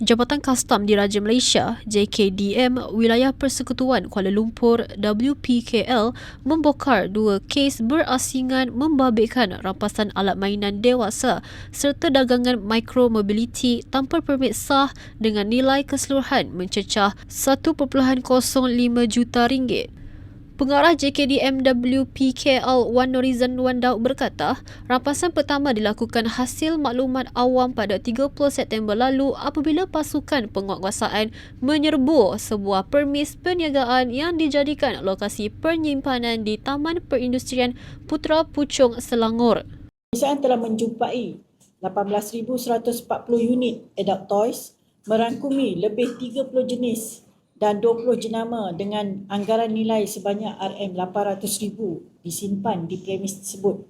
Jabatan Kastam Diraja Malaysia JKDM Wilayah Persekutuan Kuala Lumpur WPKL membokar dua kes berasingan membabitkan rampasan alat mainan dewasa serta dagangan micromobility tanpa permit sah dengan nilai keseluruhan mencecah 1.05 juta ringgit. Pengarah JKDMW PKL Wan Norizan Wan Daud berkata, rampasan pertama dilakukan hasil maklumat awam pada 30 September lalu apabila pasukan penguatkuasaan menyerbu sebuah permis perniagaan yang dijadikan lokasi penyimpanan di Taman Perindustrian Putra Puchong Selangor. Pemeriksaan telah menjumpai 18,140 unit adult toys merangkumi lebih 30 jenis dan 20 jenama dengan anggaran nilai sebanyak RM800,000 disimpan di premis tersebut.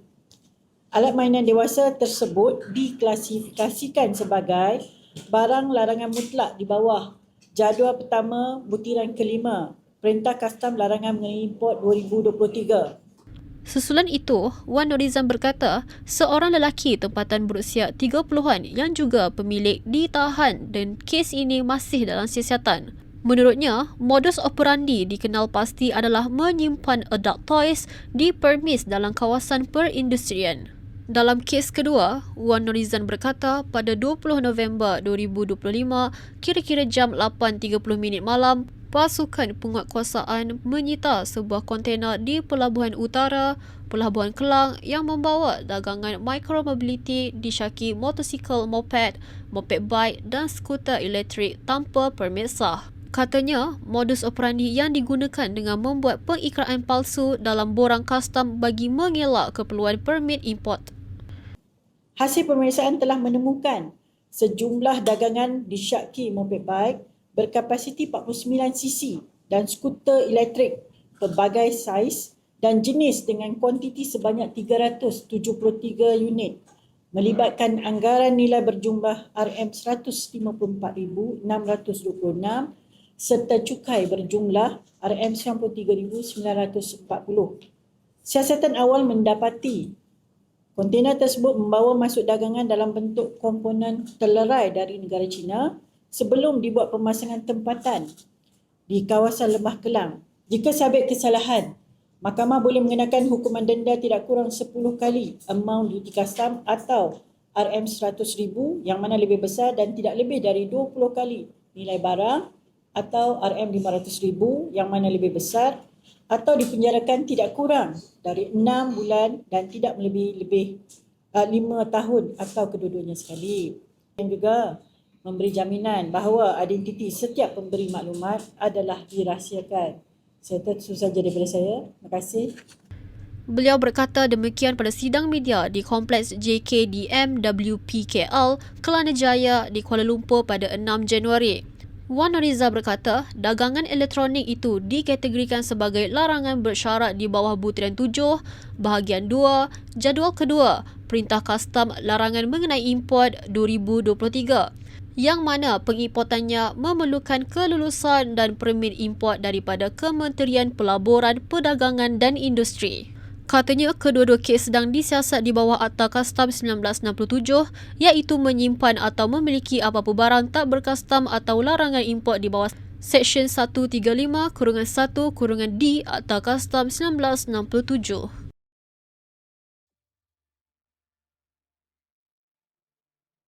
Alat mainan dewasa tersebut diklasifikasikan sebagai barang larangan mutlak di bawah jadual pertama butiran kelima Perintah Kastam Larangan Mengimport 2023. Susulan itu, Wan Norizan berkata, seorang lelaki tempatan berusia 30-an yang juga pemilik ditahan dan kes ini masih dalam siasatan. Menurutnya, modus operandi dikenal pasti adalah menyimpan adult toys di permis dalam kawasan perindustrian. Dalam kes kedua, Wan Norizan berkata pada 20 November 2025, kira-kira jam 8.30 minit malam, pasukan penguatkuasaan menyita sebuah kontena di Pelabuhan Utara, Pelabuhan Kelang yang membawa dagangan micromobility disyaki motosikal moped, moped bike dan skuter elektrik tanpa permit sah. Katanya, modus operandi yang digunakan dengan membuat pengikraan palsu dalam borang kastam bagi mengelak keperluan permit import. Hasil pemeriksaan telah menemukan sejumlah dagangan disyaki moped bike berkapasiti 49cc dan skuter elektrik pelbagai saiz dan jenis dengan kuantiti sebanyak 373 unit melibatkan anggaran nilai berjumlah RM154,626 serta cukai berjumlah RM93,940. Siasatan awal mendapati kontena tersebut membawa masuk dagangan dalam bentuk komponen telerai dari negara China sebelum dibuat pemasangan tempatan di kawasan Lembah Kelang. Jika sabit kesalahan, mahkamah boleh mengenakan hukuman denda tidak kurang 10 kali amount duty custom atau RM100,000 yang mana lebih besar dan tidak lebih dari 20 kali nilai barang atau RM500,000 yang mana lebih besar atau dipenjarakan tidak kurang dari 6 bulan dan tidak melebihi lebih uh, 5 tahun atau kedua-duanya sekali. Yang juga memberi jaminan bahawa identiti setiap pemberi maklumat adalah dirahsiakan. Saya itu saja daripada saya. Terima kasih. Beliau berkata demikian pada sidang media di Kompleks JKDM WPKL Kelana Jaya di Kuala Lumpur pada 6 Januari. Wan Riza berkata, dagangan elektronik itu dikategorikan sebagai larangan bersyarat di bawah butiran 7, bahagian 2, jadual kedua, Perintah Kastam Larangan Mengenai Import 2023 yang mana pengimportannya memerlukan kelulusan dan permit import daripada Kementerian Pelaburan, Perdagangan dan Industri. Katanya kedua-dua kes sedang disiasat di bawah Akta Kastam 1967 iaitu menyimpan atau memiliki apa-apa barang tak berkastam atau larangan import di bawah Seksyen 135 kurungan 1 kurungan D Akta Kastam 1967.